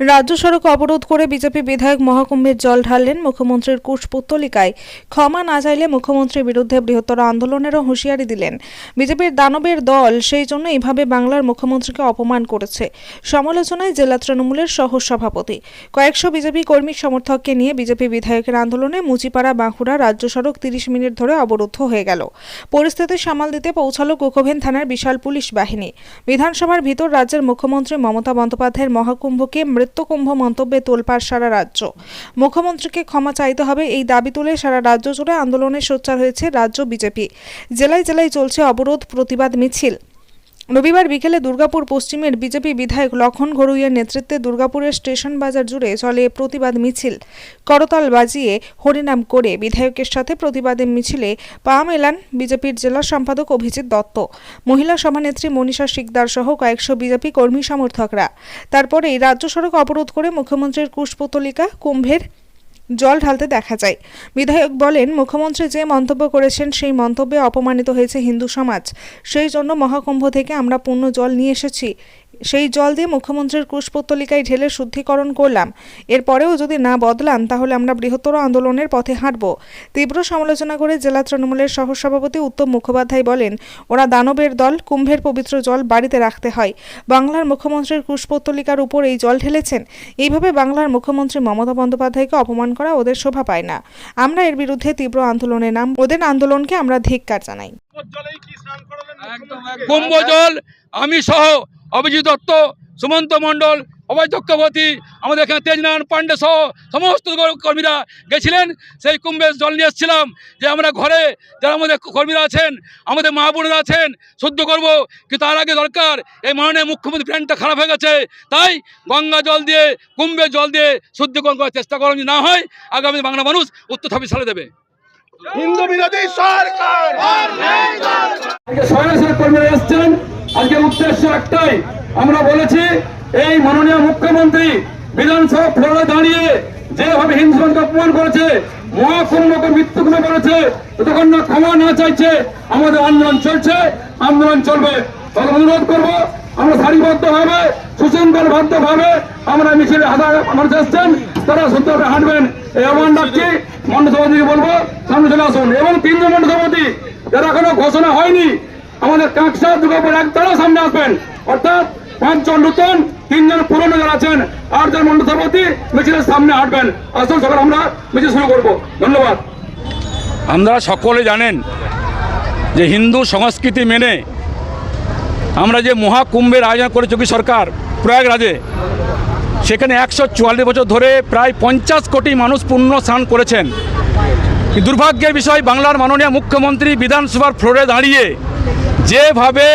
রাজ্য সড়ক অবরোধ করে বিজেপি বিধায়ক মহাকুম্ভের জল ঢাললেন মুখ্যমন্ত্রীর কুশপুত্তলিকায়। ক্ষমা না চাইলে মুখ্যমন্ত্রীর বিরুদ্ধে বৃহত্তর আন্দোলনেরও হুঁশিয়ারি দিলেন। বিজেপির দানবের দল সেই জন্য এইভাবে বাংলার মুখ্যমন্ত্রীকে অপমান করেছে। সমালোচনায় জেলা তৃণমূলের সহ সভাপতি কয়েকশো বিজেপি কর্মী সমর্থককে নিয়ে বিজেপি বিধায়কের আন্দোলনে মুচিপাড়া, বাঁকুড়া রাজ্য সড়ক তিরিশ মিনিট ধরে অবরুদ্ধ হয়ে গেল। পরিস্থিতি সামাল দিতে পৌঁছালো কোকোভেন থানার বিশাল পুলিশ বাহিনী। বিধানসভার ভিতর রাজ্যের মুখ্যমন্ত্রী মমতা বন্দ্যোপাধ্যায়ের মহাকুম্ভকে মৃত্যুকুম্ভ মন্তব্যে তোলপাড় সারা রাজ্য। মুখ্যমন্ত্রীকে ক্ষমা চাইতে হবে এই দাবি তুলে সারা রাজ্য জুড়ে আন্দোলনের সোচ্চার হয়েছে রাজ্য বিজেপি। জেলায় জেলায় চলছে অবরোধ, প্রতিবাদ, মিছিল। রবিবার বিকেলে দুর্গাপুর পশ্চিমের বিজেপি বিধায়ক লক্ষণ ঘরুইয়ের নেতৃত্বে দুর্গাপুরের স্টেশন বাজার জুড়ে চলে প্রতিবাদ মিছিল। করতাল বাজিয়ে হরিনাম করে বিধায়কের সাথে প্রতিবাদের মিছিলে পা মেলান বিজেপির জেলা সম্পাদক অভিজিৎ দত্ত। মহিলা সভানেত্রী মনীষা শিকদার সহ কয়েকশো বিজেপি কর্মী সমর্থকরা। তারপরেই রাজ্য সড়ক অবরোধ করে মুখ্যমন্ত্রীর কুশপুতলিকা কুম্ভের জল ঢালতে দেখা যায়। বিধায়ক বলেন, মুখ্যমন্ত্রী যে মন্তব্য করেছেন সেই মন্তব্যে অপমানিত হয়েছে হিন্দু সমাজ। সেই জন্য মহাকুম্ভ থেকে আমরা পূর্ণ জল নিয়ে এসেছি। সেই জল দিয়ে মুখ্যমন্ত্রীর কুশপুত্তলিকায় ঢেলে শুদ্ধিকরণ করলাম। এরপরেও যদি না বদলান, তাহলে আমরা বৃহত্তর আন্দোলনের পথে হাঁটব। তীব্র সমালোচনা করে জেলা তৃণমূলের সহসভাপতি উত্তম মুখোপাধ্যায় বলেন, ওরা দানবের দল, কুম্ভের পবিত্র জল বাড়িতে রাখতে হয়। বাংলার মুখ্যমন্ত্রীর কুশপুত্তলিকার উপর এই জল ঢেলেছেন। এইভাবে বাংলার মুখ্যমন্ত্রী মমতা বন্দ্যোপাধ্যায়কে অপমান করা ওদের শোভা পায় না। আমরা এর বিরুদ্ধে তীব্র আন্দোলনে নাম, ওদের আন্দোলনকে আমরা ধিক্কার জানাই। কুম্ভ জল আমি সহ অভিজিৎ দত্ত সুমন্ত মণ্ডল অভয় চক্রবর্তী আমাদের এখানে তেজনারায়ণ পাণ্ডে সহ সমস্ত কর্মীরা গেছিলেন। সেই কুম্ভে জল নিয়ে এসেছিলাম যে আমরা ঘরে যারা আমাদের কর্মীরা আছেন আমাদের মা বোনেরা আছেন শুদ্ধ করব কিন্তু তার আগে দরকার এই মাননীয় মুখ্যমন্ত্রী প্ল্যানটা খারাপ হয়ে গেছে। তাই গঙ্গা জল দিয়ে কুম্ভের জল দিয়ে শুদ্ধিকরণ করার চেষ্টা করা যদি না হয় আগামী বাংলা মানুষ উত্তর ছাব্বিশ সালে দেবে। হিন্দু বিরোধী সরকার কর্মীরা এসছেন। আজকে উদ্দেশ্য একটাই। আমরা বলেছি, এই মাননীয় মুখ্যমন্ত্রী বিধানসভা ফ্লোরে দাঁড়িয়ে যেভাবে হিন্দুকে অপমান করেছে, মহাকুম্ভকে মৃত্যুকুম্ভ করেছে, যতক্ষণ না ক্ষমা না চাইছে, আমাদের আন্দোলন চলছে, আন্দোলন চলবে। তবে অনুরোধ করব, আমরা সারিবদ্ধ ভাবে সুশৃঙ্খল ভাবে আমরা মিছিলে হাজার মানুষ এসছেন। তারা শুদ্ধভাবে হাঁটবেন। এই আহ্বান রাখছি মন্ড সভাপতিকে বলব, সামনে চলে আসুন। এবং তিনজন মন্ড সভাপতি, যারা এখনও ঘোষণা হয়নি, আমাদের কাঁকসা দুর্গাপুর এক সামনে আসবেন। অর্থাৎ পাঁচজন নতুন, তিনজন পুরনো যারা আছেন, আটজন মন্ডল সভাপতি মিছিলের সামনে হাঁটবেন। আসুন সকাল আমরা মিছিল শুরু করব। ধন্যবাদ। আপনারা সকলে জানেন যে হিন্দু সংস্কৃতি মেনে আমরা যে মহাকুম্ভের আয়োজন করে যোগী সরকার, প্রয়াগরাজে সেখানে একশো চুয়াল্লিশ বছর ধরে প্রায় পঞ্চাশ কোটি মানুষ পুণ্য স্নান করেছেন। দুর্ভাগ্যের বিষয়, বাংলার মাননীয় মুখ্যমন্ত্রী বিধানসভার ফ্লোরে দাঁড়িয়ে যেভাবে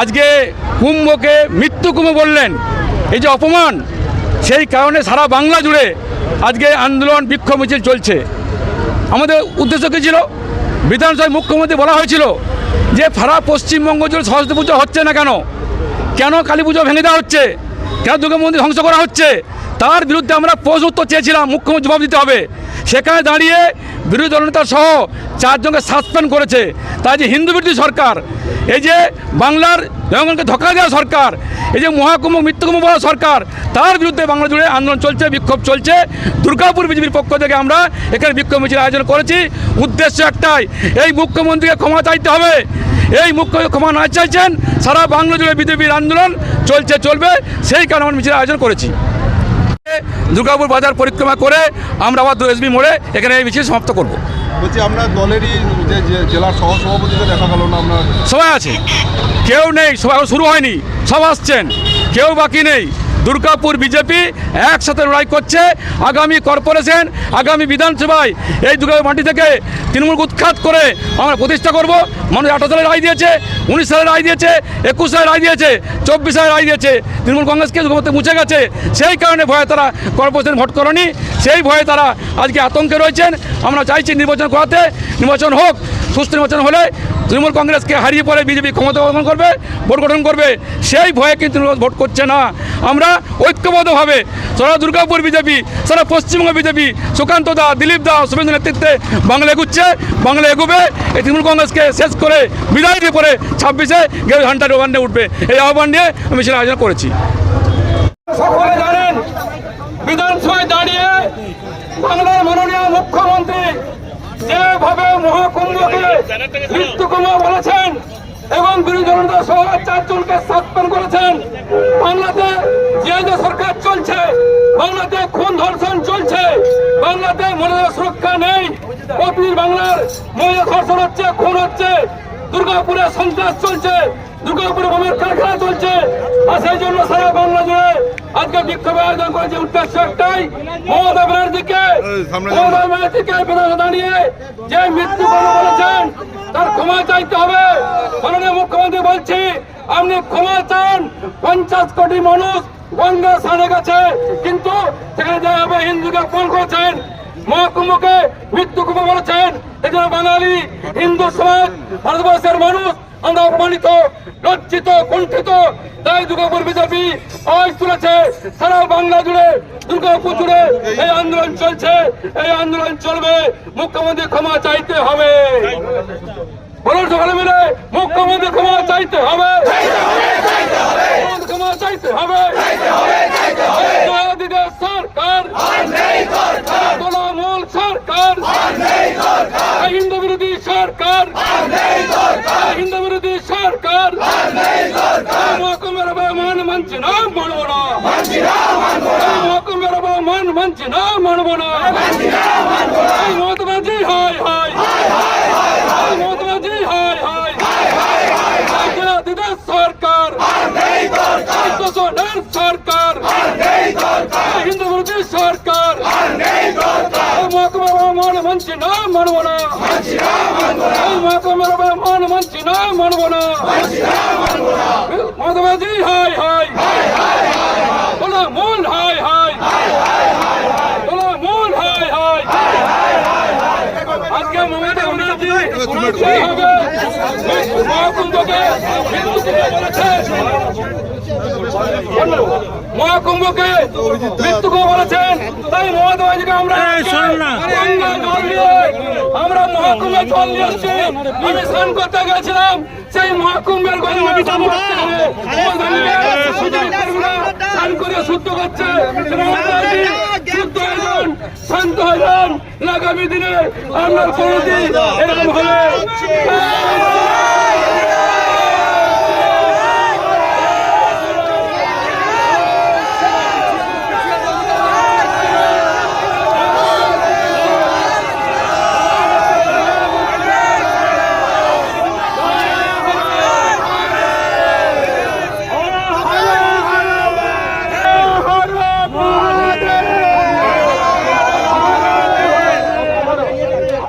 আজকে কুম্ভকে মৃত্যু কুম্ভ বললেন, এই যে অপমান, সেই কারণে সারা বাংলা জুড়ে আজকে আন্দোলন বিক্ষোভ মিছিল চলছে। আমাদের উদ্দেশ্য কী ছিল? বিধানসভায় মুখ্যমন্ত্রী বলা হয়েছিল যে সারা পশ্চিমবঙ্গ জুড়ে সরস্বতী পুজো হচ্ছে না কেন? কেন কালী পুজো ভেঙে দেওয়া হচ্ছে? কেন দুর্গা মন্দির ধ্বংস করা হচ্ছে? তার বিরুদ্ধে আমরা প্রশ্ন উত্তর চেয়েছিলাম, মুখ্যমন্ত্রী জবাব দিতে হবে। সেখানে দাঁড়িয়ে বিরোধী দলনেতা সহ চারজনকে সাসপেন্ড করেছে। তাই যে হিন্দু বিরোধী সরকার, এই যে বাংলার জনগণকে ধোকা দেওয়া সরকার, এই যে মহাকুম্ভ, মৃত্যুকুম্ভ বলা সরকার, তার বিরুদ্ধে বাংলা জুড়ে আন্দোলন চলছে, বিক্ষোভ চলছে। দুর্গাপুর বিজেপির পক্ষ থেকে আমরা এখানে বিক্ষোভ মিছিল আয়োজন করেছি। উদ্দেশ্য একটাই, এই মুখ্যমন্ত্রীকে ক্ষমা চাইতে হবে। এই মুখ্য ক্ষমা না চাইছেন সারা বাংলা জুড়ে বিজেপির আন্দোলন চলছে চলবে সেই কারণে আমরা মিছিল আয়োজন করেছি। দুর্গাপুর বাজার পরিক্রমা করে আমরা আবার দু এসবি মোড়ে এখানে এই মিছিল সমাপ্ত করব। বলছি আমরা দলেরই জেলার সহসভাপতিকে দেখা গেল না আমরা সবাই আছে। কেউ নেই সবাই শুরু হয়নি সব আসছেন। কেউ বাকি নেই। দুর্গাপুর বিজেপি একসাথে লড়াই করছে। আগামী কর্পোরেশন, আগামী বিধানসভায় এই দুর্গাপুর মাটি থেকে তৃণমূলকে উৎখাত করে আমরা প্রতিষ্ঠা করব। মানুষ আঠারো সালে রায় দিয়েছে, উনিশ সালে রায় দিয়েছে, একুশ সালে রায় দিয়েছে, চব্বিশ সালে রায় দিয়েছে। তৃণমূল কংগ্রেসকে দুর্গাপুরতে মুছে গেছে। সেই কারণে ভয়ে তারা কর্পোরেশন ভোট করেনি। সেই ভয়ে তারা আজকে আতঙ্কে রয়েছেন। আমরা চাইছি নির্বাচন করাতে। নির্বাচন হোক সুস্থ নির্বাচন হলে তৃণমূল কংগ্রেসকে হারিয়ে পরে বিজেপি ক্ষমতা গঠন করবে, ভোট গঠন করবে, সেই ভয়ে কিন্তু ভোট করছে না। আমরা ঐক্যবদ্ধভাবে সারা দুর্গাপুর বিজেপি, সারা পশ্চিমবঙ্গ বিজেপি, সুকান্ত দা, দিলীপ দা, শুভেন্দু নেতৃত্বে বাংলা এগুচ্ছে বাংলা এগোবে, এই তৃণমূল কংগ্রেসকে শেষ করে বিদায় দিয়ে পরে ছাব্বিশে গেল ঘণ্টার ওখানে উঠবে। এই আহ্বান নিয়ে আমি সেটা আয়োজন করেছি। সকলে জানেন, বিধানসভায় দাঁড়িয়ে বাংলার মাননীয় মুখ্যমন্ত্রী যেভাবে মহাকুম্ভকে মৃত্যুকুমা বলেছেন এবং বিরোধী জনতা সহ চারজনকে সাসপেন্ড করেছেন, বাংলাতে যে যে সরকার চলছে, বাংলাতে খুন ধর্ষণ চলছে, বাংলাতে মহিলাদের সুরক্ষা নেই, প্রতিদিন বাংলার মহিলা ধর্ষণ হচ্ছে, খুন হচ্ছে, দুর্গাপুরে সন্ত্রাস চলছে, দুর্গাপুরে বোমের কারখানা চলছে, আর সেই জন্য সারা বাংলা জুড়ে আজকে বিক্ষোভ আয়োজন করেছে উদ্দেশ্য একটাই মমতা ব্যানার্জিকে। মমতা ব্যানার্জিকে বিধান দাঁড়িয়ে যে মৃত্যু বলেছেন তার ক্ষমা চাইতে হবে। মাননীয় মুখ্যমন্ত্রী বলছি আপনি ক্ষমা চান পঞ্চাশ কোটি মানুষ গঙ্গা সানে গেছে কিন্তু সেখানে যাবে হিন্দুকে ফোন করেছেন মহাকুম্ভকে মৃত্যু কুম্ভ বলেছেন। এজন্য বাঙালি হিন্দু সমাজ ভারতবর্ষের মানুষ আমরা অপমানিত লজ্জিত কুণ্ঠিত তাই দুর্গাপুর বিজেপি আওয়াজ তুলেছে সারা বাংলা জুড়ে দুর্গাপুর জুড়ে এই আন্দোলন চলছে এই আন্দোলন চলবে মুখ্যমন্ত্রী ক্ষমা চাইতে হবে সকালে মিলে মুখ্যমন্ত্রী ক্ষমা চাইতে হবে সরকার সরকার হিন্দু মান মানছি না মানব না মহাত্মাজি হাই হাই মহাত্মাজি হাই হাই দিদের সরকার শাসনের সরকার হিন্দু বিরোধী সরকার মহকুমা মান মানছি না। মানব না মান মানছি না মানব না। মহাত্মাজি হাই হাই। বলা মূল হাই হাই। বলা মূল হাই হাই। আজকে মমতা ব্যানার্জি সুরক্ষাই হবে। মহাকুম্ভকে মৃত্যুকে বলেছে মহাকুম্ভকে মৃত্যুকে বলেছেন? তাই ব্যানার্জিকে আমরা আমরা মহাকুম্ভে জল নিয়ে এসেছি। আমি স্নান করতে গেছিলাম সেই মহাকুম্ভের স্নান করে শুদ্ধ করছে। শুদ্ধ হয়ে শান্ত হয়ে আগামী দিনে আমরা কোনোদিন এরকম হবে